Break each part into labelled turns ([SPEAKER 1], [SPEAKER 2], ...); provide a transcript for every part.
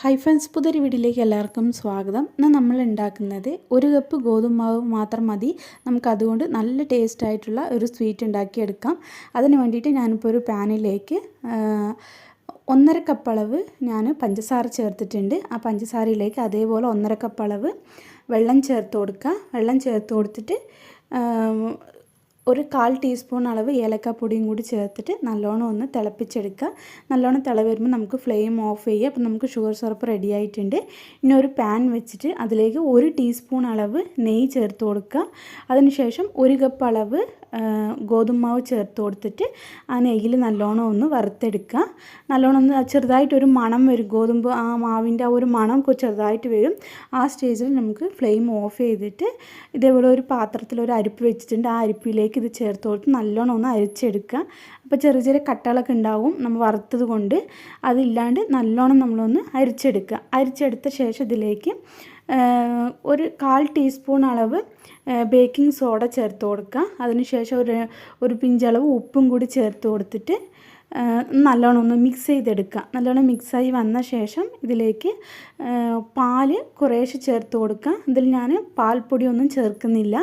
[SPEAKER 1] hi friends പുതിരി വീഡിയോയിലേക്ക് എല്ലാവർക്കും സ്വാഗതം ഇന്ന് നമ്മൾ ഉണ്ടാക്കുന്നത് ഒരു കപ്പ് ഗോതമ്പ് മാവ് മാത്രം മതി നമുക്കതുകൊണ്ട് നല്ല ടേസ്റ്റ് ആയിട്ടുള്ള ഒരു സ്വീറ്റ് ഉണ്ടാക്കിയെടുക്കാം അതിന് വേണ്ടിയിട്ട് ഞാനിപ്പോൾ ഒരു പാനിലേക്ക് ഒന്നര കപ്പ് അളവ് ഞാൻ പഞ്ചസാര ചേർത്തിട്ടുണ്ട് ആ പഞ്ചസാരയിലേക്ക് അതേപോലെ ഒന്നര കപ്പ് അളവ് വെള്ളം ചേർത്ത് കൊടുക്കുക വെള്ളം ചേർത്ത് കൊടുത്തിട്ട് ഒരു കാൽ ടീസ്പൂൺ അളവ് ഏലക്കാപ്പൊടിയും കൂടി ചേർത്തിട്ട് നല്ലോണം ഒന്ന് തിളപ്പിച്ചെടുക്കുക നല്ലോണം തിള വരുമ്പോൾ നമുക്ക് ഫ്ലെയിം ഓഫ് ചെയ്യുക അപ്പോൾ നമുക്ക് ഷുഗർ സിറപ്പ് റെഡി ആയിട്ടുണ്ട് ഇനി ഒരു പാൻ വെച്ചിട്ട് അതിലേക്ക് ഒരു ടീസ്പൂൺ അളവ് നെയ്യ് ചേർത്ത് കൊടുക്കുക അതിനുശേഷം ഒരു കപ്പ് അളവ് ഗോതമ്പ് ചേർത്ത് കൊടുത്തിട്ട് ആ നെയ്യിൽ നല്ലോണം ഒന്ന് വറുത്തെടുക്കുക നല്ലോണം ഒന്ന് ചെറുതായിട്ടൊരു മണം വരും ഗോതമ്പ് ആ മാവിൻ്റെ ആ ഒരു മണം ചെറുതായിട്ട് വരും ആ സ്റ്റേജിൽ നമുക്ക് ഫ്ലെയിം ഓഫ് ചെയ്തിട്ട് ഇതേപോലെ ഒരു പാത്രത്തിൽ ഒരു അരിപ്പ് വെച്ചിട്ടുണ്ട് ആ അരിപ്പിലേക്ക് ഇത് ചേർത്ത് കൊടുത്ത് നല്ലോണം ഒന്ന് അരിച്ചെടുക്കുക അപ്പോൾ ചെറിയ ചെറിയ കട്ടകളൊക്കെ ഉണ്ടാവും നമ്മൾ വറുത്തത് കൊണ്ട് അതില്ലാണ്ട് നല്ലോണം നമ്മളൊന്ന് അരിച്ചെടുക്കുക അരിച്ചെടുത്ത ശേഷം ഇതിലേക്ക് ഒരു കാൽ ടീസ്പൂൺ അളവ് ബേക്കിംഗ് സോഡ ചേർത്ത് കൊടുക്കുക അതിനുശേഷം ഒരു ഒരു പിഞ്ചളവ് ഉപ്പും കൂടി ചേർത്ത് കൊടുത്തിട്ട് നല്ലോണം ഒന്ന് മിക്സ് ചെയ്തെടുക്കുക നല്ലോണം മിക്സായി വന്ന ശേഷം ഇതിലേക്ക് പാല് കുറേശ്ശെ ചേർത്ത് കൊടുക്കുക ഇതിൽ ഞാൻ പാൽപ്പൊടിയൊന്നും ചേർക്കുന്നില്ല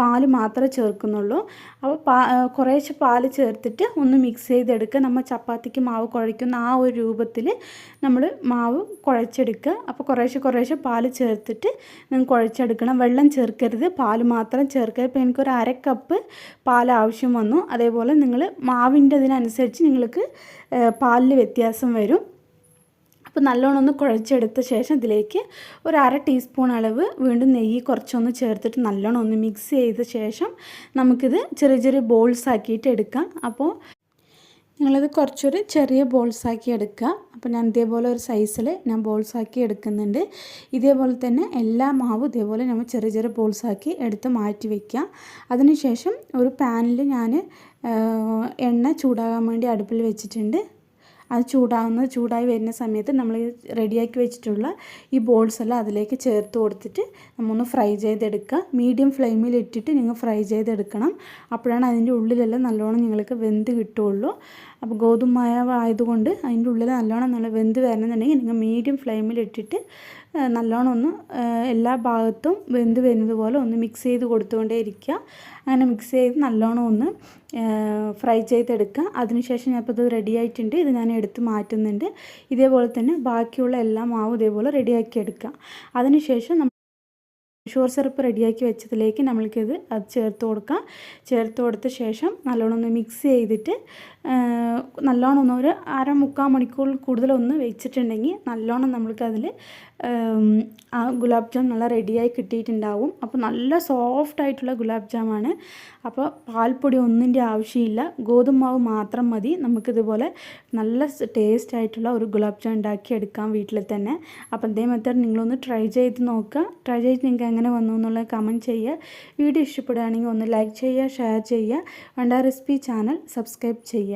[SPEAKER 1] പാൽ മാത്രമേ ചേർക്കുന്നുള്ളൂ അപ്പോൾ പാ കുറേശ്ശെ പാൽ ചേർത്തിട്ട് ഒന്ന് മിക്സ് ചെയ്തെടുക്കുക നമ്മൾ ചപ്പാത്തിക്ക് മാവ് കുഴയ്ക്കുന്ന ആ ഒരു രൂപത്തിൽ നമ്മൾ മാവ് കുഴച്ചെടുക്കുക അപ്പോൾ കുറേശ്ശെ കുറേശ്ശെ പാൽ ചേർത്തിട്ട് നിങ്ങൾ കുഴച്ചെടുക്കണം വെള്ളം ചേർക്കരുത് പാൽ മാത്രം ചേർക്കരുത് ഇപ്പോൾ എനിക്കൊരു അരക്കപ്പ് കപ്പ് പാൽ ആവശ്യം വന്നു അതേപോലെ നിങ്ങൾ മാവിൻ്റെ ഇതിനനുസരിച്ച് നിങ്ങൾക്ക് പാലിൽ വ്യത്യാസം വരും അപ്പോൾ നല്ലോണം ഒന്ന് കുഴച്ചെടുത്ത ശേഷം ഇതിലേക്ക് ഒരു അര ടീസ്പൂൺ അളവ് വീണ്ടും നെയ്യ് കുറച്ചൊന്ന് ചേർത്തിട്ട് നല്ലോണം ഒന്ന് മിക്സ് ചെയ്ത ശേഷം നമുക്കിത് ചെറിയ ചെറിയ ബോൾസ് ആക്കിയിട്ട് എടുക്കാം അപ്പോൾ നിങ്ങളിത് കുറച്ചൊരു ചെറിയ ബോൾസ് ആക്കി എടുക്കുക അപ്പോൾ ഞാൻ ഇതേപോലെ ഒരു സൈസിൽ ഞാൻ ബോൾസ് ആക്കി എടുക്കുന്നുണ്ട് ഇതേപോലെ തന്നെ എല്ലാ മാവും ഇതേപോലെ നമ്മൾ ചെറിയ ചെറിയ ബോൾസ് ആക്കി എടുത്ത് മാറ്റി വയ്ക്കുക അതിനുശേഷം ഒരു പാനിൽ ഞാൻ എണ്ണ ചൂടാകാൻ വേണ്ടി അടുപ്പിൽ വെച്ചിട്ടുണ്ട് അത് ചൂടാവുന്ന ചൂടായി വരുന്ന സമയത്ത് നമ്മൾ റെഡിയാക്കി വെച്ചിട്ടുള്ള ഈ ബോൾസ് എല്ലാം അതിലേക്ക് ചേർത്ത് കൊടുത്തിട്ട് നമ്മൊന്ന് ഫ്രൈ ചെയ്തെടുക്കുക മീഡിയം ഫ്ലെയിമിൽ ഇട്ടിട്ട് നിങ്ങൾ ഫ്രൈ ചെയ്തെടുക്കണം അപ്പോഴാണ് അതിൻ്റെ ഉള്ളിലെല്ലാം നല്ലോണം നിങ്ങൾക്ക് വെന്ത് കിട്ടുള്ളൂ അപ്പോൾ ഗോതമ്പ് ആയതുകൊണ്ട് അതിൻ്റെ ഉള്ളിൽ നല്ലോണം നല്ല വെന്ത് വരണമെന്നുണ്ടെങ്കിൽ നിങ്ങൾ മീഡിയം ഫ്ലെയിമിലിട്ടിട്ട് നല്ലോണം ഒന്ന് എല്ലാ ഭാഗത്തും വെന്ത് വരുന്നത് പോലെ ഒന്ന് മിക്സ് ചെയ്ത് കൊടുത്തുകൊണ്ടേ ഇരിക്കുക അങ്ങനെ മിക്സ് ചെയ്ത് നല്ലോണം ഒന്ന് ഫ്രൈ ചെയ്തെടുക്കുക അതിനുശേഷം ഞാനിപ്പോൾ ഇത് റെഡി ആയിട്ടുണ്ട് ഇത് ഞാൻ എടുത്ത് മാറ്റുന്നുണ്ട് ഇതേപോലെ തന്നെ ബാക്കിയുള്ള എല്ലാ മാവും ഇതേപോലെ റെഡിയാക്കി എടുക്കുക അതിനുശേഷം നമ്മൾ ഷുഗർ സിറപ്പ് റെഡിയാക്കി വെച്ചതിലേക്ക് നമ്മൾക്കിത് അത് ചേർത്ത് കൊടുക്കാം ചേർത്ത് കൊടുത്ത ശേഷം നല്ലോണം ഒന്ന് മിക്സ് ചെയ്തിട്ട് നല്ലോണം ഒന്ന് ഒരു അര മുക്കാൽ മണിക്കൂർ കൂടുതലൊന്ന് വെച്ചിട്ടുണ്ടെങ്കിൽ നല്ലോണം നമ്മൾക്കതിൽ ആ ഗുലാബ് ജാം നല്ല റെഡിയായി കിട്ടിയിട്ടുണ്ടാവും അപ്പോൾ നല്ല സോഫ്റ്റ് ആയിട്ടുള്ള ഗുലാബ് ജാമാണ് അപ്പോൾ പാൽപ്പൊടി ഒന്നിൻ്റെ ആവശ്യമില്ല ഗോതമ്പ് മാത്രം മതി നമുക്കിതുപോലെ നല്ല ടേസ്റ്റ് ആയിട്ടുള്ള ഒരു ഗുലാബ് ജാം ഉണ്ടാക്കിയെടുക്കാം വീട്ടിൽ തന്നെ അപ്പോൾ എന്തേ മെത്തേഡ് നിങ്ങളൊന്ന് ട്രൈ ചെയ്ത് നോക്കുക ട്രൈ ചെയ്ത് നിങ്ങൾക്ക് എങ്ങനെ വന്നു എന്നുള്ള കമൻറ്റ് ചെയ്യുക വീഡിയോ ഇഷ്ടപ്പെടുകയാണെങ്കിൽ ഒന്ന് ലൈക്ക് ചെയ്യുക ഷെയർ ചെയ്യുക വേണ്ട റെസിപ്പി ചാനൽ സബ്സ്ക്രൈബ് ചെയ്യുക